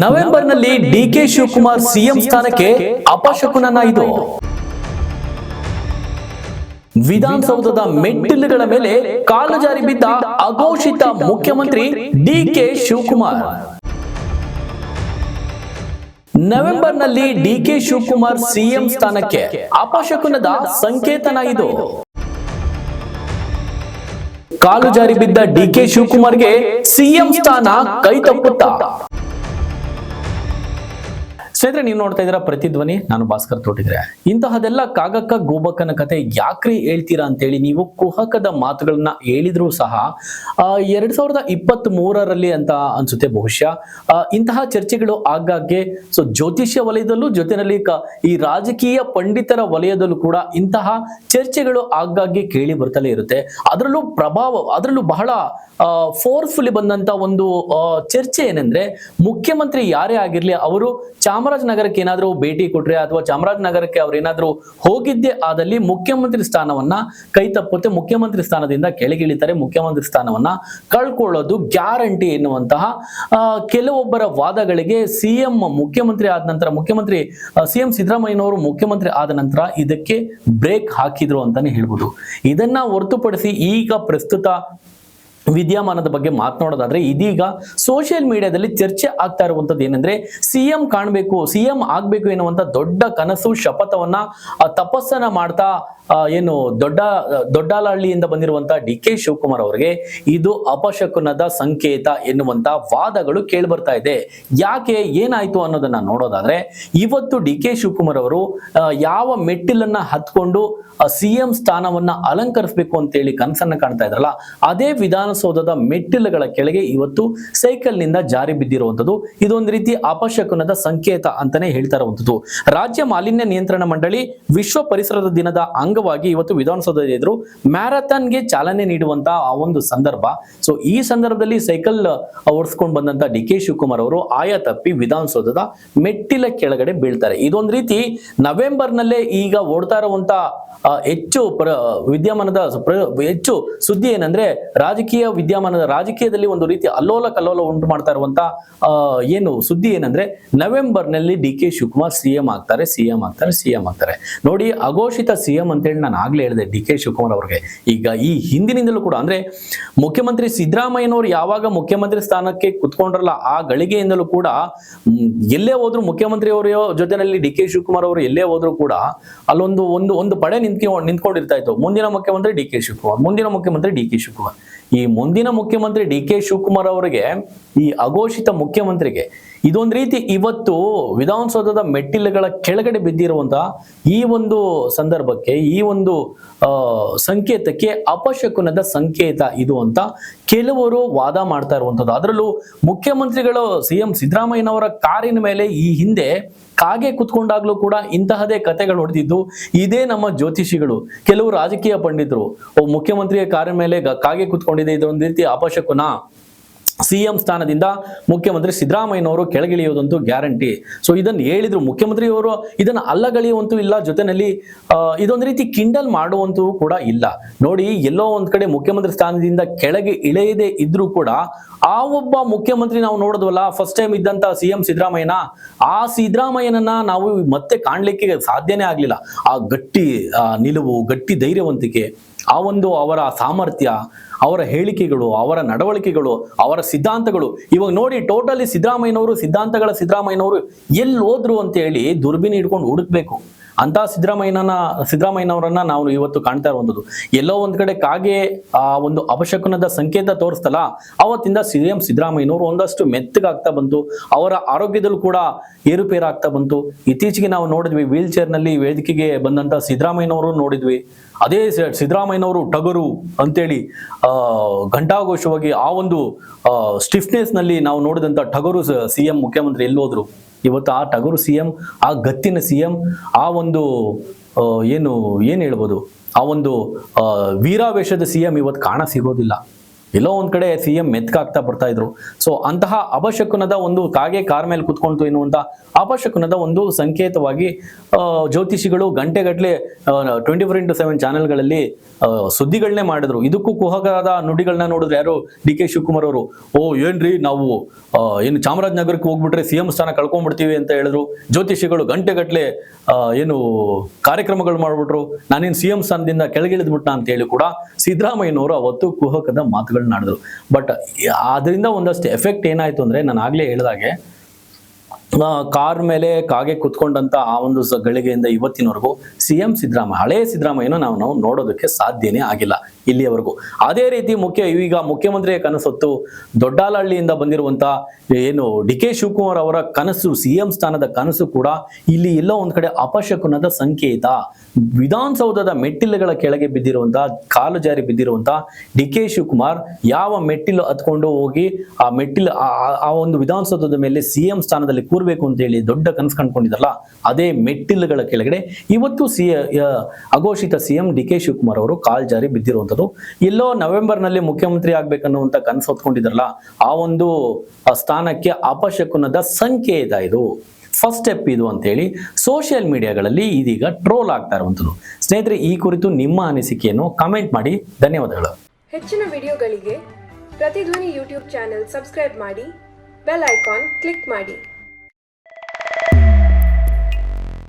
ನವೆಂಬರ್ನಲ್ಲಿ DK Shivakumar CM ಸ್ಥಾನಕ್ಕೆ ಅಪಶಕುನನ ಇದು. ವಿಧಾನಸೌಧದ ಮೆಟ್ಟಿಲುಗಳ ಮೇಲೆ ಕಾಲು ಜಾರಿ ಬಿದ್ದ ಅಘೋಷಿತ ಮುಖ್ಯಮಂತ್ರಿ ಡಿಕೆ ಶಿವಕುಮಾರ್. ನವೆಂಬರ್ನಲ್ಲಿ ಡಿಕೆ ಶಿವಕುಮಾರ್ ಸಿಎಂ ಸ್ಥಾನಕ್ಕೆ ಅಪಶಕುನದ ಸಂಕೇತನ ಇದು. ಕಾಲು ಜಾರಿ ಬಿದ್ದ ಡಿಕೆ ಶಿವಕುಮಾರ್ಗೆ ಸಿಎಂ ಸ್ಥಾನ ಕೈ ತಪ್ಪುತ್ತಾ. ಸ್ನೇಹಿತರೆ, ನೀವು ನೋಡ್ತಾ ಇದ್ದೀರಾ ಪ್ರತಿಧ್ವನಿ ನಾನು ಭಾಸ್ಕರ್ ತೋಟಿದ್ರೆ ಇಂತಹದೆಲ್ಲ ಕಾಗಕ್ಕ ಗೋಬಕ್ಕನ ಕತೆ ಯಾಕ್ರಿ ಹೇಳ್ತೀರಾ ಅಂತೇಳಿ ನೀವು ಕುಹಕದ ಮಾತುಗಳನ್ನ ಹೇಳಿದ್ರು ಸಹ ಎರಡ್ ಸಾವಿರದ ಇಪ್ಪತ್ತ್ ಮೂರರಲ್ಲಿ ಅಂತ ಅನ್ಸುತ್ತೆ ಬಹುಶಃ. ಇಂತಹ ಚರ್ಚೆಗಳು ಆಗಾಗ್ಗೆ, ಸೊ ಜ್ಯೋತಿಷ್ಯ ವಲಯದಲ್ಲೂ ಜೊತೆನಲ್ಲಿ ಈ ರಾಜಕೀಯ ಪಂಡಿತರ ವಲಯದಲ್ಲೂ ಕೂಡ ಇಂತಹ ಚರ್ಚೆಗಳು ಆಗಾಗ್ಗೆ ಕೇಳಿ ಬರ್ತಲೇ ಇರುತ್ತೆ. ಅದರಲ್ಲೂ ಪ್ರಭಾವ, ಅದರಲ್ಲೂ ಬಹಳ ಫೋರ್ಸ್ಫುಲಿ ಬಂದಂತ ಒಂದು ಚರ್ಚೆ ಏನಂದ್ರೆ ಮುಖ್ಯಮಂತ್ರಿ ಯಾರೇ ಆಗಿರ್ಲಿ, ಅವರು ಚಾಮರಾಜನಗರಕ್ಕೆ ಏನಾದರೂ ಭೇಟಿ ಕೊಟ್ರೆ ಅಥವಾ ಚಾಮರಾಜನಗರಕ್ಕೆ ಅವ್ರು ಏನಾದರೂ ಹೋಗಿದ್ದೆ ಆದಲ್ಲಿ ಮುಖ್ಯಮಂತ್ರಿ ಸ್ಥಾನವನ್ನ ಕೈ ತಪ್ಪುತ್ತೆ. ಮುಖ್ಯಮಂತ್ರಿ ಸ್ಥಾನದಿಂದ ಕೆಳಗಿಳಿತಾರೆ. ಮುಖ್ಯಮಂತ್ರಿ ಸ್ಥಾನವನ್ನ ಕಳ್ಕೊಳ್ಳೋದು ಗ್ಯಾರಂಟಿ ಎನ್ನುವಂತಹ ಕೆಲವೊಬ್ಬರ ವಾದಗಳಿಗೆ ಸಿಎಂ ಮುಖ್ಯಮಂತ್ರಿ ಆದ ನಂತರ, ಮುಖ್ಯಮಂತ್ರಿ ಸಿಎಂ ಸಿದ್ದರಾಮಯ್ಯನವರು ಮುಖ್ಯಮಂತ್ರಿ ಆದ ನಂತರ ಇದಕ್ಕೆ ಬ್ರೇಕ್ ಹಾಕಿದ್ರು ಅಂತಾನೆ ಹೇಳ್ಬೋದು. ಇದನ್ನ ಹೊರತುಪಡಿಸಿ ಈಗ ಪ್ರಸ್ತುತ ವಿದ್ಯಮಾನದ ಬಗ್ಗೆ ಮಾತನಾಡೋದಾದ್ರೆ ಇದೀಗ ಸೋಷಿಯಲ್ ಮೀಡಿಯಾದಲ್ಲಿ ಚರ್ಚೆ ಆಗ್ತಾ ಇರುವಂತದ್ದು ಏನಂದ್ರೆ ಸಿಎಂ ಕಾಣಬೇಕು ಸಿಎಂ ಆಗ್ಬೇಕು ಎನ್ನುವಂತ ದೊಡ್ಡ ಕನಸು, ಶಪಥವನ್ನ ತಪಸ್ಸನ್ನ ಮಾಡ್ತಾ ಏನು ದೊಡ್ಡ, ದೊಡ್ಡಲಹಳ್ಳಿಯಿಂದ ಬಂದಿರುವಂತ ಡಿ ಕೆ ಶಿವಕುಮಾರ್ ಅವರಿಗೆ ಇದು ಅಪಶಕುನದ ಸಂಕೇತ ಎನ್ನುವಂತ ವಾದಗಳು ಕೇಳಿ ಬರ್ತಾ ಇದೆ. ಯಾಕೆ, ಏನಾಯ್ತು ಅನ್ನೋದನ್ನ ನೋಡೋದಾದ್ರೆ ಇವತ್ತು ಡಿ ಕೆ ಶಿವಕುಮಾರ್ ಅವರು ಯಾವ ಮೆಟ್ಟಿಲನ್ನ ಹತ್ಕೊಂಡು ಸಿಎಂ ಸ್ಥಾನವನ್ನ ಅಲಂಕರಿಸಬೇಕು ಅಂತೇಳಿ ಕನಸನ್ನ ಕಾಣ್ತಾ ಇದ್ರಲ್ಲ, ಅದೇ ವಿಧಾನಸೌಧದ ಮೆಟ್ಟಿಲುಗಳ ಕೆಳಗೆ ಇವತ್ತು ಸೈಕಲ್ನಿಂದ ಜಾರಿ ಬಿದ್ದಿರುವಂತದ್ದು ಇದೊಂದು ರೀತಿ ಅಪಶಕುನದ ಸಂಕೇತ ಅಂತಾನೆ ಹೇಳ್ತಾ ಇರುವಂತದ್ದು ರಾಜ್ಯ ಮಾಲಿನ್ಯ ನಿಯಂತ್ರಣ ಮಂಡಳಿ ವಿಶ್ವ ಪರಿಸರದ ದಿನದ ಅಂಗವಾಗಿ ಇವತ್ತು ವಿಧಾನಸೌಧದ ಎದುರು ಮ್ಯಾರಥಾನ್ಗೆ ಚಾಲನೆ ನೀಡುವಂತ ಆ ಒಂದು ಸಂದರ್ಭ. ಸೊ ಈ ಸಂದರ್ಭದಲ್ಲಿ ಸೈಕಲ್ ಓಡಿಸ್ಕೊಂಡು ಬಂದಂತ ಡಿ ಕೆ ಶಿವಕುಮಾರ್ ಅವರು ಆಯ ತಪ್ಪಿ ವಿಧಾನಸೌಧದ ಮೆಟ್ಟಿಲ ಕೆಳಗಡೆ ಬೀಳ್ತಾರೆ. ಇದೊಂದು ರೀತಿ ನವೆಂಬರ್ ನಲ್ಲೇ ಈಗ ಓಡ್ತಾ ಇರುವಂತ ಹೆಚ್ಚು ಪ್ರ, ವಿದ್ಯಮಾನದ ಹೆಚ್ಚು ಸುದ್ದಿ ಏನಂದ್ರೆ ರಾಜಕೀಯ ವಿದ್ಯಮಾನದ ರಾಜಕೀಯದಲ್ಲಿ ಒಂದು ರೀತಿ ಅಲ್ಲೋಲ ಕಲ್ಲೋಲ ಉಂಟು ಮಾಡ್ತಾ ಇರುವಂತ ಏನು ಸುದ್ದಿ ಏನಂದ್ರೆ ನವೆಂಬರ್ನಲ್ಲಿ ಡಿ ಕೆ ಶಿವಕುಮಾರ್ ಸಿಎಂ ಆಗ್ತಾರೆ ಸಿಎಂ ಆಗ್ತಾರೆ ಸಿಎಂ ಆಗ್ತಾರೆ. ನೋಡಿ, ಅಘೋಷಿತ ಸಿಎಂ ಅಂತೇಳಿ ನಾನು ಆಗ್ಲೇ ಹೇಳಿದೆ ಡಿ ಕೆ ಶಿವಕುಮಾರ್ ಅವ್ರಿಗೆ. ಈಗ ಈ ಹಿಂದಿನಿಂದಲೂ ಕೂಡ, ಅಂದ್ರೆ ಮುಖ್ಯಮಂತ್ರಿ ಸಿದ್ದರಾಮಯ್ಯನವರು ಯಾವಾಗ ಮುಖ್ಯಮಂತ್ರಿ ಸ್ಥಾನಕ್ಕೆ ಕುತ್ಕೊಂಡ್ರಲ್ಲ ಆ ಗಳಿಗೆಯಿಂದಲೂ ಕೂಡ ಎಲ್ಲೇ ಹೋದ್ರು ಮುಖ್ಯಮಂತ್ರಿ ಅವರ ಜೊತೆನಲ್ಲಿ ಡಿ ಕೆ ಶಿವಕುಮಾರ್ ಅವರು ಎಲ್ಲೇ ಹೋದ್ರು ಕೂಡ ಅಲ್ಲೊಂದು ಒಂದು ಒಂದು ಪಡೆ ನಿಂತ್ಕೊ, ನಿಂತ್ಕೊಂಡಿರ್ತಾ ಇತ್ತು. ಮುಂದಿನ ಮುಖ್ಯಮಂತ್ರಿ ಡಿ ಕೆ ಶಿವಕುಮಾರ್, ಮುಂದಿನ ಮುಖ್ಯಮಂತ್ರಿ ಡಿ ಕೆ ಶಿವಕುಮಾರ್. ಈ ಮುಂದಿನ ಮುಖ್ಯಮಂತ್ರಿ ಡಿ ಕೆ ಶಿವಕುಮಾರ್ ಅವರಿಗೆ ಈ ಅಘೋಷಿತ ಮುಖ್ಯಮಂತ್ರಿಗೆ ಇದೊಂದು ರೀತಿ ಇವತ್ತು ವಿಧಾನಸೌಧದ ಮೆಟ್ಟಿಲುಗಳ ಕೆಳಗಡೆ ಬಿದ್ದಿರುವಂತಹ ಈ ಒಂದು ಸಂದರ್ಭಕ್ಕೆ, ಈ ಒಂದು ಸಂಕೇತಕ್ಕೆ ಅಪಶಕುನದ ಸಂಕೇತ ಇದು ಅಂತ ಕೆಲವರು ವಾದ ಮಾಡ್ತಾ ಇರುವಂತದ್ದು. ಅದರಲ್ಲೂ ಮುಖ್ಯಮಂತ್ರಿಗಳು ಸಿ ಎಂ ಸಿದ್ದರಾಮಯ್ಯನವರ ಕಾರಿನ ಮೇಲೆ ಈ ಹಿಂದೆ ಕಾಗೆ ಕುತ್ಕೊಂಡಾಗ್ಲೂ ಕೂಡ ಇಂತಹದೇ ಕತೆಗಳು ಹೊಡೆದಿದ್ದು, ಇದೇ ನಮ್ಮ ಜ್ಯೋತಿಷಿಗಳು. ಕೆಲವು ರಾಜಕೀಯ ಪಂಡಿತರು ಮುಖ್ಯಮಂತ್ರಿಯ ಕಾರಿನ ಮೇಲೆ ಕಾಗೆ ಕುತ್ಕೊಂಡಿದೆ, ಇದೊಂದು ರೀತಿ ಅಪಶಕುನ. ಸಿಎಂ ಸ್ಥಾನದಿಂದ ಮುಖ್ಯಮಂತ್ರಿ ಸಿದ್ದರಾಮಯ್ಯನವರು ಕೆಳಗಿಳಿಯೋದಂತೂ ಗ್ಯಾರಂಟಿ. ಸೊ ಇದನ್ನು ಹೇಳಿದ್ರು ಮುಖ್ಯಮಂತ್ರಿಯವರು ಇದನ್ನು ಅಲ್ಲಗಳೆಯುವಂತೂ ಇಲ್ಲ ಜೊತೆನಲ್ಲಿ ಆ, ಇದೊಂದು ರೀತಿ ಕಿಂಡಲ್ ಮಾಡುವಂತೂ ಕೂಡ ಇಲ್ಲ. ನೋಡಿ ಎಲ್ಲೋ ಒಂದು ಕಡೆ ಮುಖ್ಯಮಂತ್ರಿ ಸ್ಥಾನದಿಂದ ಕೆಳಗೆ ಇಳೆಯದೇ ಇದ್ರೂ ಕೂಡ ಆ ಒಬ್ಬ ಮುಖ್ಯಮಂತ್ರಿ ನಾವು ನೋಡಿದ್ವಲ್ಲ ಫಸ್ಟ್ ಟೈಮ್ ಇದ್ದಂತ ಸಿಎಂ ಸಿದ್ದರಾಮಯ್ಯನ ಆ ಸಿದ್ದರಾಮಯ್ಯನನ್ನ ನಾವು ಮತ್ತೆ ಕಾಣಲಿಕ್ಕೆ ಸಾಧ್ಯನೇ ಆಗ್ಲಿಲ್ಲ. ಆ ಗಟ್ಟಿ ನಿಲುವು ಗಟ್ಟಿ ಧೈರ್ಯವಂತಿಕೆ ಆ ಒಂದು ಅವರ ಸಾಮರ್ಥ್ಯ, ಅವರ ಹೇಳಿಕೆಗಳು, ಅವರ ನಡವಳಿಕೆಗಳು, ಅವರ ಸಿದ್ಧಾಂತಗಳು. ಇವಾಗ ನೋಡಿ ಟೋಟಲಿ ಸಿದ್ದರಾಮಯ್ಯನವರು, ಸಿದ್ಧಾಂತಗಳ ಸಿದ್ದರಾಮಯ್ಯನವರು ಎಲ್ಲಿ ಹೋದ್ರು ಅಂತ ಹೇಳಿ ದುರ್ಬಿನ್ ಹಿಡ್ಕೊಂಡು ಹುಡುಕ್ಬೇಕು. ಅಂತ ಸಿದ್ದರಾಮಯ್ಯನ ಸಿದ್ದರಾಮಯ್ಯನವರನ್ನ ನಾವು ಇವತ್ತು ಕಾಣ್ತಾ ಇರುವಂಥದ್ದು. ಎಲ್ಲೋ ಒಂದ್ ಕಡೆ ಕಾಗೆ, ಆ ಒಂದು ಅವಶಕನದ ಸಂಕೇತ ತೋರಿಸ್ತಲ್ಲ, ಅವತ್ತಿಂದ ಸಿ ಎಂ ಸಿದ್ದರಾಮಯ್ಯನವರು ಒಂದಷ್ಟು ಮೆತ್ತಗಾಗ್ತಾ ಬಂತು. ಅವರ ಆರೋಗ್ಯದಲ್ಲೂ ಕೂಡ ಏರುಪೇರಾಗ್ತಾ ಬಂತು. ಇತ್ತೀಚೆಗೆ ನಾವು ನೋಡಿದ್ವಿ ವೀಲ್ ಚೇರ್ನಲ್ಲಿ ವೇದಿಕೆಗೆ ಬಂದಂತ ಸಿದ್ದರಾಮಯ್ಯನವರು ನೋಡಿದ್ವಿ. ಅದೇ ಸಿದ್ದರಾಮಯ್ಯನವರು ಟಗರು ಅಂತೇಳಿ ಘಂಟಾಘೋಷವಾಗಿ ಆ ಒಂದು ಸ್ಟಿಫ್ನೆಸ್ನಲ್ಲಿ ನಾವು ನೋಡಿದಂತ ಟಗರು ಸಿ ಎಂ ಮುಖ್ಯಮಂತ್ರಿ ಎಲ್ಲೋದ್ರು ಇವತ್ತು ಆ ಟಗರು ಸಿ ಎಂ ಆ ಗತ್ತಿನ ಸಿ ಎಂ ಆ ಒಂದು ಏನು ಏನು ಹೇಳ್ಬೋದು, ಆ ಒಂದು ವೀರಾವೇಶದ ಸಿ ಎಂ ಇವತ್ತು ಕಾಣ ಸಿಗೋದಿಲ್ಲ. ಎಲ್ಲೋ ಒಂದ್ ಕಡೆ ಸಿ ಎಂ ಮೆತ್ಕಾಗ್ತಾ ಬರ್ತಾ ಇದ್ರು. ಸೊ ಅಂತಹ ಅಪಶಕುನದ ಒಂದು ಕಾಗೆ ಕಾರ್ ಮೇಲೆ ಕುತ್ಕೊಂತು ಎನ್ನುವಂತ ಅಪಶಕುನದ ಒಂದು ಸಂಕೇತವಾಗಿ ಜ್ಯೋತಿಷಿಗಳು ಗಂಟೆಗಟ್ಟಲೆ ಟ್ವೆಂಟಿ ಫೋರ್ ಇಂಟು ಸೆವೆನ್ ಚಾನೆಲ್ಗಳಲ್ಲಿ ಸುದ್ದಿಗಳನ್ನೇ ಮಾಡಿದ್ರು. ಇದಕ್ಕೂ ಕುಹಕದ ನುಡಿಗಳನ್ನ ನೋಡಿದ್ರೆ ಯಾರು? ಡಿ ಕೆ ಶಿವಕುಮಾರ್ ಅವರು. ಓ, ಏನ್ರಿ ನಾವು ಏನು ಚಾಮರಾಜನಗರಕ್ಕೆ ಹೋಗ್ಬಿಟ್ರೆ ಸಿ ಎಂ ಸ್ಥಾನ ಕಳ್ಕೊಂಡ್ಬಿಡ್ತೀವಿ ಅಂತ ಹೇಳಿದ್ರು. ಜ್ಯೋತಿಷಿಗಳು ಗಂಟೆಗಟ್ಟಲೆ ಏನು ಕಾರ್ಯಕ್ರಮಗಳು ಮಾಡ್ಬಿಟ್ರು. ನಾನೇನು ಸಿ ಎಂ ಸ್ಥಾನದಿಂದ ಕೆಳಗಿಳಿದ್ಬಿಟ್ಟ ಅಂತ ಹೇಳಿ ಕೂಡ ಸಿದ್ದರಾಮಯ್ಯನವರು ಅವತ್ತು ಕುಹಕದ ಮಾತುಗಳನ್ನ ಆಡಿದ್ರು ಬಟ್ ಅದರಿಂದ ಒಂದಷ್ಟು ಎಫೆಕ್ಟ್ ಏನಾಯ್ತು ಅಂದ್ರೆ ನಾನು ಆಗಲೇ ಹೇಳಿದಾಗೆ ಕಾರ್ ಮೇಲೆ ಕಾಗೆ ಕುತ್ಕೊಂಡಂತ ಆ ಒಂದು ಗಳಿಗೆಯಿಂದ ಇವತ್ತಿನವರೆಗೂ ಸಿ ಎಂ ಸಿದ್ದರಾಮಯ್ಯ, ಹಳೇ ಸಿದ್ದರಾಮಯ್ಯನ ನಾವು ನಾವು ನೋಡೋದಕ್ಕೆ ಸಾಧ್ಯನೇ ಆಗಿಲ್ಲ ಇಲ್ಲಿಯವರೆಗೂ. ಅದೇ ರೀತಿ ಮುಖ್ಯ ಈಗ ಮುಖ್ಯಮಂತ್ರಿಯ ಕನಸೊತ್ತು ದೊಡ್ಡಾಲಹಳ್ಳಿಯಿಂದ ಬಂದಿರುವಂತ ಏನು ಡಿ ಕೆ ಶಿವಕುಮಾರ್ ಅವರ ಕನಸು ಸಿ ಎಂ ಸ್ಥಾನದ ಕನಸು ಕೂಡ ಇಲ್ಲಿ ಎಲ್ಲೋ ಒಂದ್ ಕಡೆ ಅಪಶಕುನದ ಸಂಕೇತ. ವಿಧಾನಸೌಧದ ಮೆಟ್ಟಿಲುಗಳ ಕೆಳಗೆ ಬಿದ್ದಿರುವಂತಹ ಕಾಲು ಜಾರಿ ಬಿದ್ದಿರುವಂತಹ ಡಿ ಕೆ ಶಿವಕುಮಾರ್ ಯಾವ ಮೆಟ್ಟಿಲು ಹತ್ಕೊಂಡು ಹೋಗಿ ಆ ಮೆಟ್ಟಿಲು, ಆ- ಒಂದು ವಿಧಾನಸೌಧದ ಮೇಲೆ ಸಿ ಎಂ ಸ್ಥಾನದಲ್ಲಿ ಕೂರ್ಬೇಕು ಅಂತ ಹೇಳಿ ದೊಡ್ಡ ಕನಸು ಕಂಡ್ಕೊಂಡಿದ್ದಲ್ಲ ಅದೇ ಮೆಟ್ಟಿಲುಗಳ ಕೆಳಗಡೆ. ಇವತ್ತು C ಅಘೋಷಿತ C M D K Shivakumar ಅವರು ಕಾಲ್ ಜಾರಿ ಬಿದ್ದಿರುವಂಥದ್ದು. ಎಲ್ಲೋ ನವೆಂಬರ್ನಲ್ಲಿ ಮುಖ್ಯಮಂತ್ರಿ ಆಗ್ಬೇಕನ್ನುವಂತ ಕನಸು ಹೊತ್ಕೊಂಡಿದ್ರಲ್ಲ, ಆ ಒಂದು ಸ್ಥಾನಕ್ಕೆ ಅಪಶಕುನದ ಸಂಕೇತ ಇದು ಫಸ್ಟ್ ಸ್ಟೆಪ್ ಇದು ಅಂತೇಳಿ ಸೋಷಿಯಲ್ ಮೀಡಿಯಾಗಳಲ್ಲಿ ಇದೀಗ ಟ್ರೋಲ್ ಆಗ್ತಾ ಇರುವಂಥದ್ದು. ಸ್ನೇಹಿತರೆ, ಈ ಕುರಿತು ನಿಮ್ಮ ಅನಿಸಿಕೆಯನ್ನು ಕಮೆಂಟ್ ಮಾಡಿ. ಧನ್ಯವಾದಗಳು. ಹೆಚ್ಚಿನ ವಿಡಿಯೋಗಳಿಗೆ ಪ್ರತಿಧ್ವನಿ ಯೂಟ್ಯೂಬ್ ಚಾನೆಲ್ ಸಬ್ಸ್ಕ್ರೈಬ್ ಮಾಡಿ, ಬೆಲ್ ಐಕಾನ್ ಕ್ಲಿಕ್ ಮಾಡಿ.